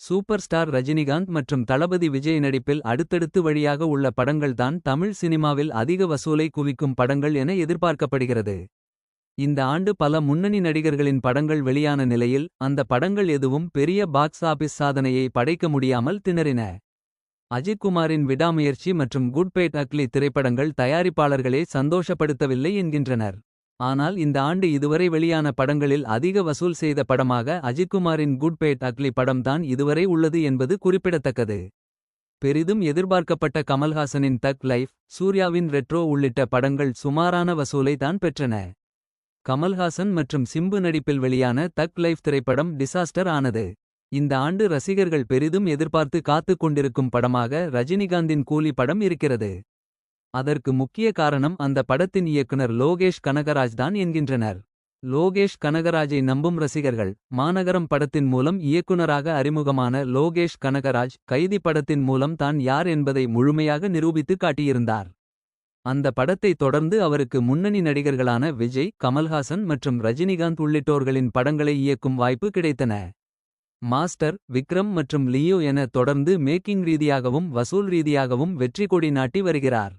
Super star Rajinikanth மற்றும் தளபதி விஜய் நடிப்பில் அடுத்தடுத்து வழியாக உள்ள படங்கள்தான் தமிழ் சினிமாவில் அதிக வசூலை குவிக்கும் படங்கள் என எதிர்பார்க்கப்படுகிறது. இந்த ஆண்டு பல முன்னணி நடிகர்களின் படங்கள் வெளியான நிலையில், அந்த படங்கள் எதுவும் பெரிய பாக்ஸ் ஆபீஸ் சாதனையை படைக்க முடியாமல் திணறின. அஜித்குமாரின் விடாமுயற்சி மற்றும் குட்பேட் அக்லி திரைப்படங்கள் தயாரிப்பாளர்களே சந்தோஷப்படுத்தவில்லை என்கின்றனர். ஆனால் இந்த ஆண்டு இதுவரை வெளியான படங்களில் அதிக வசூல் செய்த படமாக அஜித்குமாரின் குட்பேட் அக்லி படம் தான் இதுவரை உள்ளது என்பது குறிப்பிடத்தக்கது. பெரிதும் எதிர்பார்க்கப்பட்ட கமல்ஹாசனின் தக் லைஃப், சூர்யாவின் ரெட்ரோ உள்ளிட்ட படங்கள் சுமாரான வசூலை தான் பெற்றன. கமல்ஹாசன் மற்றும் சிம்பு நடிப்பில் வெளியான தக் லைஃப் திரைப்படம் டிசாஸ்டர் ஆனது. இந்த ஆண்டு ரசிகர்கள் பெரிதும் எதிர்பார்த்து காத்துக் கொண்டிருக்கும் படமாக ரஜினிகாந்தின் கூலி படம் இருக்கிறது. அதற்கு முக்கிய காரணம் அந்த படத்தின் இயக்குனர் லோகேஷ் கனகராஜ் தான் என்கின்றனர். லோகேஷ் கனகராஜை நம்பும் ரசிகர்கள். மாநகரம் படத்தின் மூலம் இயக்குனராக அறிமுகமான லோகேஷ் கனகராஜ். கைதி படத்தின் மூலம் தான் யார் என்பதை முழுமையாக நிரூபித்து காட்டியிருந்தார். அந்த படத்தை தொடர்ந்து அவருக்கு முன்னணி நடிகர்களான விஜய். கமல்ஹாசன் மற்றும் ரஜினிகாந்த் உள்ளிட்டோர்களின் படங்களை இயக்கும் வாய்ப்பு கிடைத்தன. மாஸ்டர் விக்ரம் மற்றும் லியோ என தொடர்ந்து மேக்கிங் ரீதியாகவும் வசூல் ரீதியாகவும் வெற்றி கொடி நாட்டி வருகிறார்.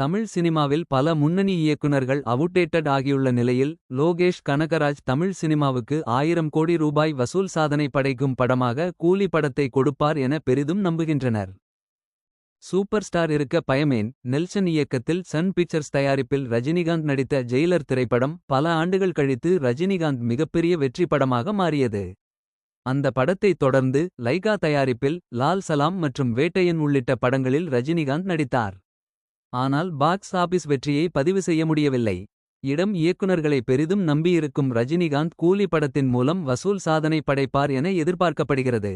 தமிழ் சினிமாவில் பல முன்னணி இயக்குநர்கள் அவுட்டேட்டட் ஆகியுள்ள நிலையில். லோகேஷ் கனகராஜ் தமிழ் சினிமாவுக்கு ஆயிரம் கோடி ரூபாய் வசூல் சாதனை படைக்கும் படமாக கூலி படத்தை கொடுப்பார் என பெரிதும் நம்புகின்றனர். சூப்பர் ஸ்டார் இருக்க பயமேன் நெல்சன் இயக்கத்தில் சன் பிக்சர்ஸ் தயாரிப்பில் ரஜினிகாந்த் நடித்த ஜெயிலர் திரைப்படம். பல ஆண்டுகள் கழித்து ரஜினிகாந்த் மிகப்பெரிய வெற்றி படமாக மாறியது. அந்த படத்தை தொடர்ந்து லைகா தயாரிப்பில் லால் சலாம் மற்றும் வேட்டையன் உள்ளிட்ட படங்களில் ரஜினிகாந்த் நடித்தார். ஆனால் பாக்ஸ் ஆபீஸ் வெற்றியை பதிவு செய்ய முடியவில்லை. இடம் இயக்குநர்களை பெரிதும் நம்பியிருக்கும் ரஜினிகாந்த் கூலி படத்தின் மூலம் வசூல் சாதனை படைப்பார் என எதிர்பார்க்கப்படுகிறது.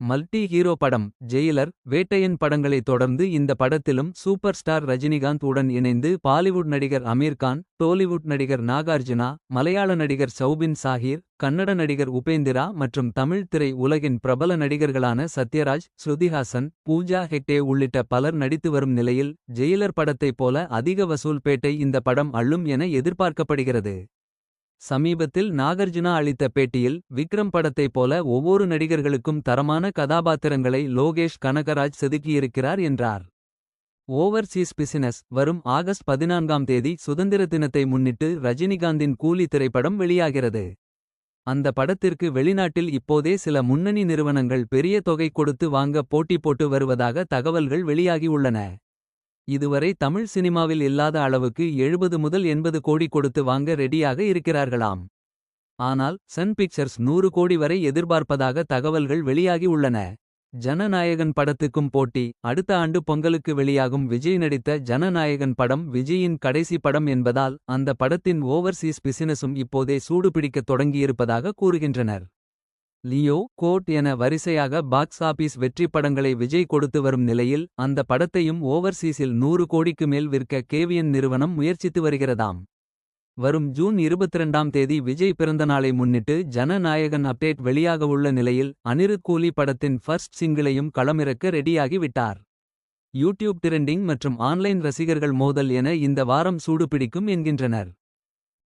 மல்டி ஹீரோ படம் ஜெயிலர் வேட்டையன் படங்களைத் தொடர்ந்து இந்த படத்திலும் சூப்பர் ஸ்டார் ரஜினிகாந்த் உடன் இணைந்து பாலிவுட் நடிகர் அமீர்கான் டோலிவுட் நடிகர் நாகார்ஜுனா மலையாள நடிகர் சௌபின் சாஹிர் கன்னட நடிகர் உபேந்திரா மற்றும் தமிழ் திரை உலகின் பிரபல நடிகர்களான சத்யராஜ் ஸ்ருதிஹாசன் பூஜா ஹெக்டே உள்ளிட்ட பலர் நடித்து வரும் நிலையில் ஜெயிலர் படத்தைப் போல அதிக வசூல் பேட்டை இந்த படம் அள்ளும் என எதிர்பார்க்கப்படுகிறது. சமீபத்தில் நாகர்ஜுனா அளித்த பேட்டியில் விக்ரம் படத்தைப் போல ஒவ்வொரு நடிகர்களுக்கும் தரமான கதாபாத்திரங்களை லோகேஷ் கனகராஜ் செதுக்கியிருக்கிறார் என்றார். ஓவர்சீஸ் பிசினஸ் வரும் ஆகஸ்ட் பதினான்காம் தேதி சுதந்திர தினத்தை முன்னிட்டு ரஜினிகாந்தின் கூலி திரைப்படம் வெளியாகிறது. அந்த படத்திற்கு வெளிநாட்டில் இப்போதே சில முன்னணி நிறுவனங்கள் பெரிய தொகை கொடுத்து வாங்க போட்டி போட்டு வருவதாக தகவல்கள் வெளியாகியுள்ளன இதுவரை தமிழ் சினிமாவில் இல்லாத அளவுக்கு எழுபது முதல் எண்பது கோடி கொடுத்து வாங்க ரெடியாக இருக்கிறார்களாம். ஆனால் சன் பிக்சர்ஸ் நூறு கோடி வரை எதிர்பார்ப்பதாக தகவல்கள் வெளியாகி உள்ளன. ஜனநாயகன் படத்துக்கும் போட்டி அடுத்த ஆண்டு பொங்கலுக்கு வெளியாகும் விஜய் நடித்த ஜனநாயகன் படம் விஜயின் கடைசி படம் என்பதால் அந்த படத்தின் ஓவர்சீஸ் பிசினஸும் இப்போதே சூடுபிடிக்கத் தொடங்கியிருப்பதாக கூறுகின்றனர். லியோ கோட் என வரிசையாக பாக்ஸ் ஆபீஸ் வெற்றி படங்களை விஜய் கொடுத்து வரும் நிலையில் அந்த படத்தையும் ஓவர்சீஸில் நூறு கோடிக்கு மேல் விற்க கேவியன் நிறுவனம் முயற்சித்து வருகிறதாம். வரும் ஜூன் இருபத்திரண்டாம் தேதி விஜய் பிறந்தநாளை முன்னிட்டு ஜனநாயகன் அப்டேட் வெளியாகவுள்ள நிலையில் அனிருத் கூலி படத்தின் ஃபர்ஸ்ட் சிங்கிளையும் களமிறக்க ரெடியாகி விட்டார். யூடியூப் டிரெண்டிங் மற்றும் ஆன்லைன் ரசிகர்கள் மோதல் என இந்த வாரம் சூடுபிடிக்கும் என்கின்றனர்.